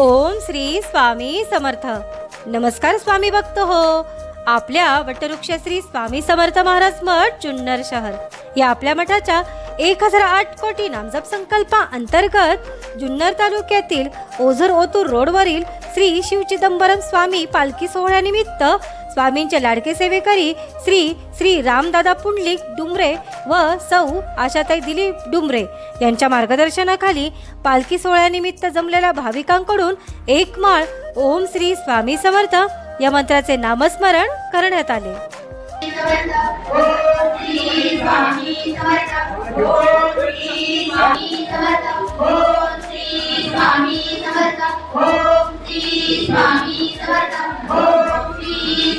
ओम श्री स्वामी समर्थ. नमस्कार स्वामी भक्त हो. आपल्या वटवृक्ष श्री स्वामी समर्थ महाराज मठ जुन्नर शहर. या आपल्या मठाच्या एक हजार आठ कोटी नामजप संकल्पा अंतर्गत जुन्नर तालुक्यातील ओझर ओतूर रोडवरील श्री शिव चिदंबरम स्वामी पालखी सोहळ्यानिमित्त स्वामींचे लाडके सेवेकरी श्री श्री रामदादा पुंडलिक डुमरे व सौ आशाताई दिलीप डुमरे यांच्या मार्गदर्शनाखाली पालखी सोहळ्यानिमित्त जमलेल्या भाविकांकडून एक माळ ओम श्री स्वामी समर्थ या मंत्राचे नामस्मरण करण्यात आले.